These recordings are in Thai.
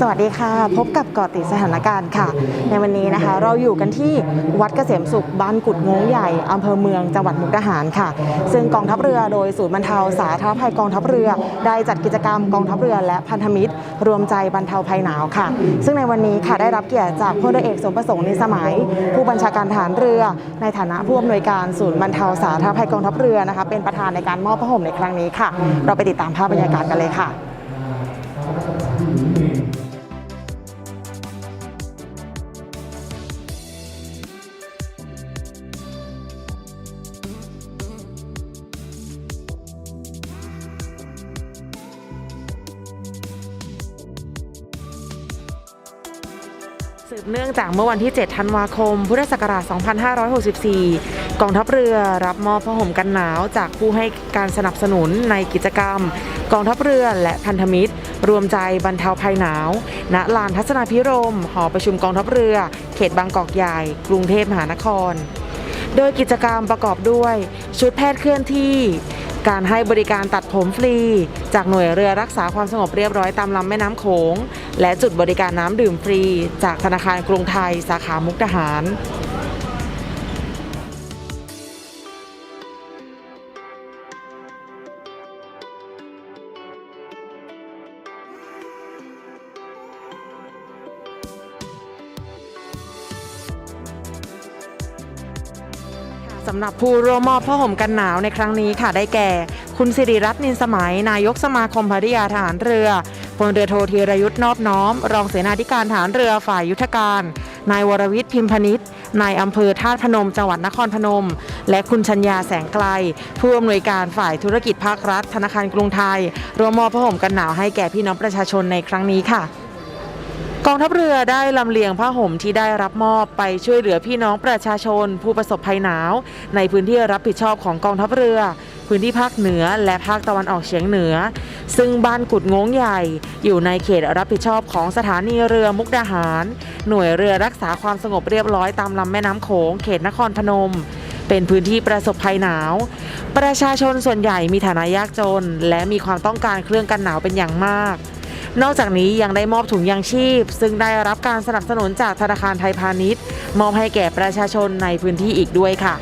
สวัสดีค่ะ พบกับเกาะติดสถานการณ์ค่ะ ในวันนี้นะคะ เราอยู่กันที่วัดเกษมสุขบ้านกุดงงใหญ่อำเภอเมืองจังหวัดมุกดาหารค่ะ ซึ่งกองทัพเรือโดยศูนย์บรรเทาสาธารณภัยกองทัพเรือ ได้จัดกิจกรรมกองทัพเรือและพันธมิตร รวมใจบรรเทาภัยหนาวค่ะ ซึ่งในวันนี้ค่ะได้รับเกียรติจากพลเรือเอกสมประสงค์นินสมัย ผู้บัญชาการทหารเรือ ในฐานะผู้อำนวยการศูนย์บรรเทาสาธารณภัยกองทัพเรือนะคะเป็นประธานในการมอบผ้าห่มในครั้งนี้ค่ะ เราไปติดตามภาพบรรยากาศกันเลยค่ะ สืบเนื่องจากเมื่อวันที่ 7 ธันวาคม พุทธศักราช 2564 กองทัพเรือรับมอบผ้าห่มกันหนาวจากผู้ให้การสนับสนุนในกิจกรรม กองทัพเรือและพันธมิตร รวมใจบรรเทาภัยหนาว ณ ลานทัศนาพิรม หอประชุมกองทัพเรือ เขตบางกอกใหญ่ กรุงเทพมหานคร โดยกิจกรรมประกอบด้วย ชุดแพทย์เคลื่อนที่ การให้บริการตัดผมฟรี จากหน่วยเรือรักษาความสงบเรียบร้อยตามลำแม่น้ำโขง และจุดบริการน้ำดื่มฟรี จากธนาคารกรุงไทยสาขามุกดาหาร สำหรับผู้ร่วมมอบผ้าห่มกันหนาวในครั้งนี้ค่ะได้แก่ คุณสิริรัตน์นินสมัย นายกสมาคมภริยาทหารเรือพลเรือโทธีรยุทธ์นอบน้อม รองเสนาธิการทหารเรือฝ่ายยุทธการ นายวรวิทย์พิมพนิษฐ์นายอำเภอท่าพนมจังหวัดนครพนม และคุณชัญญาแสงไกล ผู้อำนวยการฝ่ายธุรกิจภาครัฐ ธนาคารกรุงไทยร่วมมอบผ้าห่มกันหนาวให้แก่พี่น้องประชาชนในครั้งนี้ค่ะ กองทัพเรือได้ลำเลียงผ้าห่มที่ได้รับมอบไปช่วยเหลือพี่น้องประชาชน ผู้ประสบภัยหนาว ในพื้นที่รับผิดชอบของกองทัพเรือ พื้นที่ภาคเหนือและภาคตะวันออกเฉียงเหนือ ซึ่งบ้านกุดงงใหญ่ อยู่ในเขตรับผิดชอบของสถานีเรือมุกดาหาร หน่วยเรือรักษาความสงบเรียบร้อยตามลำแม่น้ำโขงเขตนครพนม เป็นพื้นที่ประสบภัยหนาว ประชาชนส่วนใหญ่มีฐานะยากจน และมีความต้องการเครื่องกันหนาวเป็นอย่างมาก นอกจากนี้ยังได้มอบถุงยางชีพ ซึ่งได้รับการสนับสนุนจากธนาคารไทยพาณิชย์ มอบให้แก่ประชาชนในพื้นที่อีกด้วยค่ะ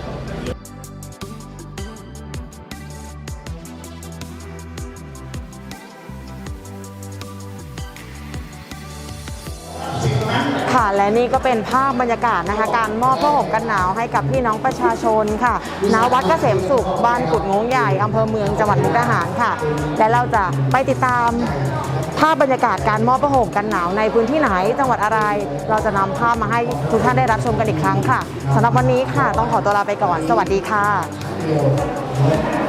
ค่ะ และนี่ก็เป็นภาพบรรยากาศนะคะการมอบผ้าห่มกันหนาวให้กับพี่น้องประชาชนค่ะณวัดเกษมสุขบ้านกุดงงใหญ่อำเภอเมืองจังหวัดมุกดาหารค่ะ และเราจะไปติดตามภาพบรรยากาศการมอบผ้าห่มกันหนาวในพื้นที่ไหนจังหวัดอะไร เราจะนำภาพมาให้ทุกท่านได้รับชมกันอีกครั้งค่ะสำหรับวันนี้ค่ะ ต้องขอตัวลาไปก่อน สวัสดีค่ะ